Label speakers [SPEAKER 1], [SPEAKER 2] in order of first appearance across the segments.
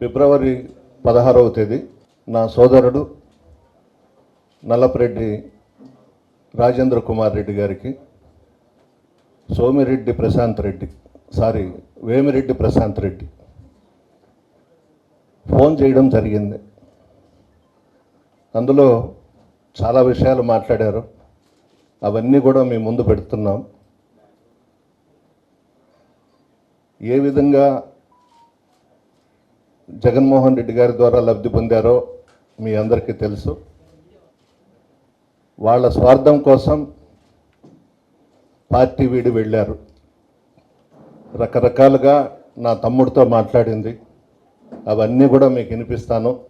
[SPEAKER 1] ఫిబ్రవరి పదహారవ తేదీ నా సోదరుడు నల్లపరెడ్డి రాజేంద్ర కుమార్ రెడ్డి గారికి సోమిరెడ్డి ప్రశాంత్ రెడ్డి సారీ వేమిరెడ్డి ప్రశాంత్ రెడ్డి ఫోన్ చేయడం జరిగింది. అందులో చాలా విషయాలు మాట్లాడారు. అవన్నీ కూడా మేము ముందు పెడుతున్నాం. ఏ విధంగా జగన్మోహన్ రెడ్డి గారి ద్వారా లబ్ధి పొందారో మీ అందరికీ తెలుసు. వాళ్ళ స్వార్థం కోసం పార్టీ వీడి వెళ్ళారు. రకరకాలుగా నా తమ్ముడితో మాట్లాడింది. అవన్నీ కూడా మీకు వినిపిస్తాను.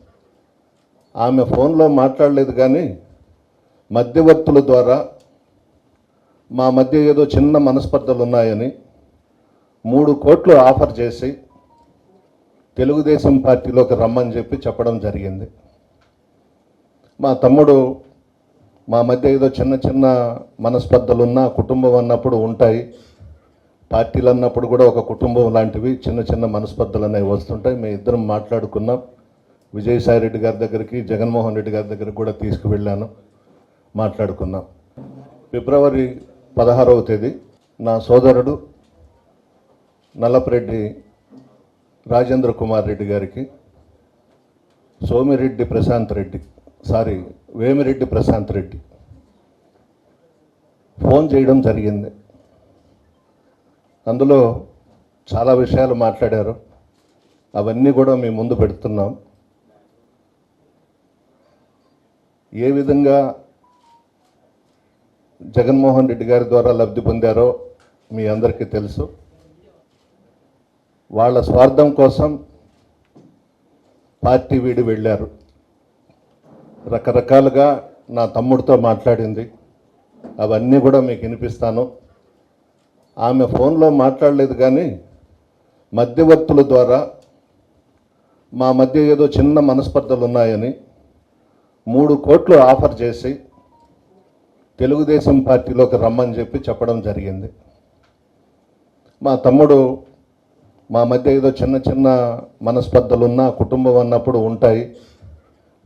[SPEAKER 1] ఆమె ఫోన్లో మాట్లాడలేదు కానీ మధ్యవర్తుల ద్వారా మా మధ్య ఏదో చిన్న మనస్పర్ధలు ఉన్నాయని మూడు కోట్లు ఆఫర్ చేసి తెలుగుదేశం పార్టీలోకి రమ్మని చెప్పి చెప్పడం జరిగింది. మా తమ్ముడు మా మధ్య ఏదో చిన్న చిన్న మనస్పర్ధలున్నా కుటుంబం అన్నప్పుడు ఉంటాయి. పార్టీలు అన్నప్పుడు కూడా ఒక కుటుంబం లాంటివి చిన్న చిన్న మనస్పర్ధలు అనేవి వస్తుంటాయి. మేము ఇద్దరం మాట్లాడుకున్నాం. విజయసాయి రెడ్డి గారి దగ్గరికి జగన్మోహన్ రెడ్డి గారి దగ్గరికి కూడా తీసుకువెళ్ళాను. మాట్లాడుకున్నాం. ఫిబ్రవరి పదహారవ తేదీ నా సోదరుడు నల్లపరెడ్డి రాజేంద్ర కుమార్ రెడ్డి గారికి సోమిరెడ్డి ప్రశాంత్ రెడ్డి సారీ వేమిరెడ్డి ప్రశాంత్ రెడ్డి ఫోన్ చేయడం జరిగింది. అందులో చాలా విషయాలు మాట్లాడారు. అవన్నీ కూడా మీ ముందు పెడుతున్నాం. ఏ విధంగా జగన్మోహన్ రెడ్డి గారి ద్వారా లబ్ధి పొందారో మీ అందరికీ తెలుసు. వాళ్ళ స్వార్థం కోసం పార్టీ వీడి వెళ్ళారు. రకరకాలుగా నా తమ్ముడితో మాట్లాడింది. అవన్నీ కూడా మీకు వినిపిస్తాను. ఆమె ఫోన్లో మాట్లాడలేదు కానీ మధ్యవర్తుల ద్వారా మా మధ్య ఏదో చిన్న మనస్పర్ధలు ఉన్నాయని మూడు కోట్లు ఆఫర్ చేసి తెలుగుదేశం పార్టీలోకి రమ్మని చెప్పి చెప్పడం జరిగింది. మా తమ్ముడు మా మధ్య ఏదో చిన్న చిన్న మనస్పర్ధలు ఉన్నా కుటుంబం అన్నప్పుడు ఉంటాయి.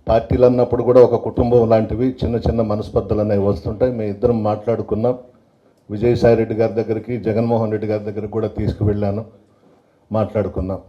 [SPEAKER 1] పార్టీలు అన్నప్పుడు కూడా ఒక కుటుంబం లాంటివి చిన్న చిన్న మనస్పర్ధలు అనేవి వస్తుంటాయి. మేము ఇద్దరం మాట్లాడుకున్నాం. విజయసాయి రెడ్డి గారి దగ్గరికి జగన్మోహన్ రెడ్డి గారి దగ్గరికి కూడా తీసుకువెళ్ళాను. మాట్లాడుకున్నాం.